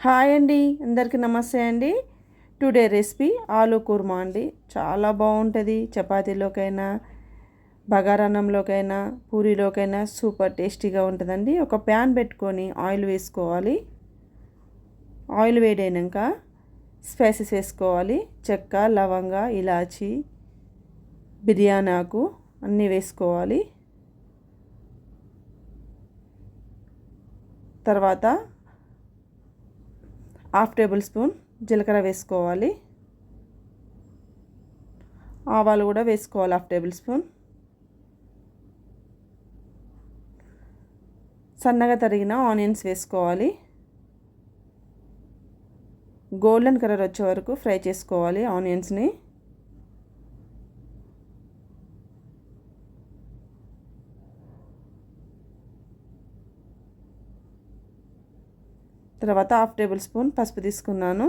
Hi అండి అందరికీ నమస్తే అండి. టుడే రెసిపీ ఆలూ కుర్మా అండి. చాలా బాగుంటుంది. చపాతీలోకైనా బగారాన్నంలోకైనా పూరీలోకైనా సూపర్ టేస్టీగా ఉంటుందండి. ఒక ప్యాన్ పెట్టుకొని ఆయిల్ వేసుకోవాలి. ఆయిల్ వేడైనాక స్పైసెస్ వేసుకోవాలి. చెక్క లవంగ ఇలాచి బిర్యానీ ఆకు అన్నీ వేసుకోవాలి. తర్వాత హాఫ్ టేబుల్ స్పూన్ జీలకర్ర వేసుకోవాలి. ఆవాలు కూడా వేసుకోవాలి హాఫ్ టేబుల్ స్పూన్. సన్నగా తరిగిన ఆనియన్స్ వేసుకోవాలి. గోల్డెన్ కలర్ వచ్చే వరకు ఫ్రై చేసుకోవాలి ఆనియన్స్ని. తర్వాత హాఫ్ టేబుల్ స్పూన్ పసుపు తీసుకున్నాను.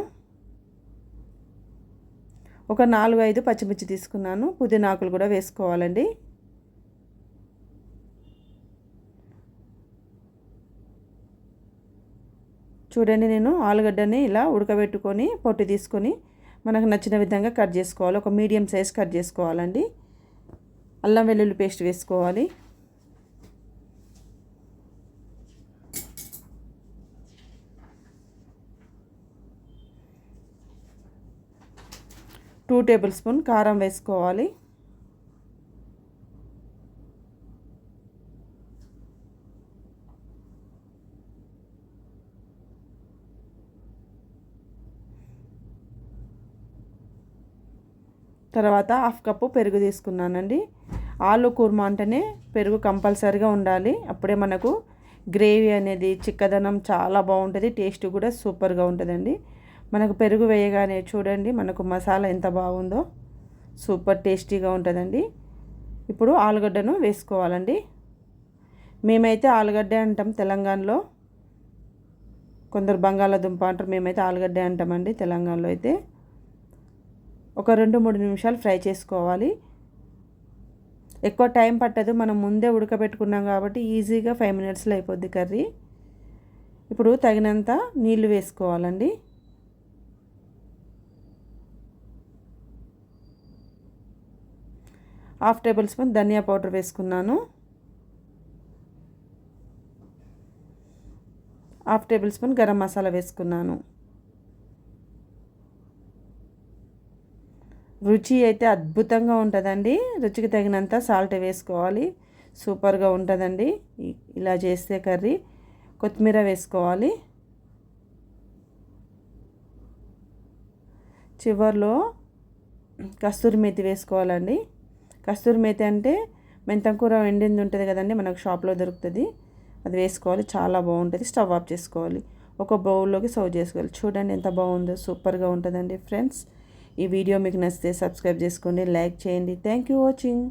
ఒక నాలుగు ఐదు పచ్చిమిర్చి తీసుకున్నాను. పుదీనా ఆకులు కూడా వేసుకోవాలండి. చూడండి నేను ఆలుగడ్డని ఇలా ఉడకబెట్టుకొని పొట్టి తీసుకొని మనకు నచ్చిన విధంగా కట్ చేసుకోవాలి. ఒక మీడియం సైజ్ కట్ చేసుకోవాలండి. అల్లం వెల్లుల్లి పేస్ట్ వేసుకోవాలి. టూ టేబుల్ స్పూన్ కారం వేసుకోవాలి. తర్వాత హాఫ్ కప్పు పెరుగు తీసుకున్నానండి. ఆలు కూర్మా అంటేనే పెరుగు కంపల్సరీగా ఉండాలి. అప్పుడే మనకు గ్రేవీ అనేది చిక్కదనం చాలా బాగుంటుంది టేస్ట్ కూడా సూపర్గా ఉంటుందండి. మనకు పెరుగు వేయగానే చూడండి మనకు మసాలా ఎంత బాగుందో. సూపర్ టేస్టీగా ఉంటుందండి. ఇప్పుడు ఆలుగడ్డను వేసుకోవాలండి. మేమైతే ఆలుగడ్డ అంటాం తెలంగాణలో. కొందరు బంగాళాదుంప అంటారు మేమైతే ఆలుగడ్డ అంటామండి తెలంగాణలో అయితే. ఒక రెండు మూడు నిమిషాలు ఫ్రై చేసుకోవాలి. ఎక్కువ టైం పట్టదు మనం ముందే ఉడకబెట్టుకున్నాం కాబట్టి ఈజీగా ఫైవ్ మినిట్స్లో అయిపోద్ది కర్రీ. ఇప్పుడు తగినంత నీళ్ళు వేసుకోవాలండి. హాఫ్ టేబుల్ స్పూన్ ధనియా పౌడర్ వేసుకున్నాను. Half tablespoon garam masala వేసుకున్నాను. రుచి అయితే అద్భుతంగా ఉంటుందండి. రుచికి తగినంత సాల్ట్ వేసుకోవాలి. సూపర్గా ఉంటుందండి. ఇలా చేస్తే కర్రీ. కొత్తిమీర వేసుకోవాలి. చివర్లో కస్తూరి మేతి వేసుకోవాలండి. కస్తూరి మేతి అంటే మెంతం కూర ఎండింది ఉంటుంది కదండి మనకు షాప్లో దొరుకుతుంది. అది వేసుకోవాలి చాలా బాగుంటుంది. స్టవ్ ఆఫ్ చేసుకోవాలి. ఒక బౌల్లోకి సర్వ్ చేసుకోవాలి. చూడండి ఎంత బాగుందో సూపర్గా ఉంటుందండి ఫ్రెండ్స్. ఈ వీడియో మీకు నచ్చితే సబ్స్క్రైబ్ చేసుకోండి లైక్ చేయండి. Thank you watching.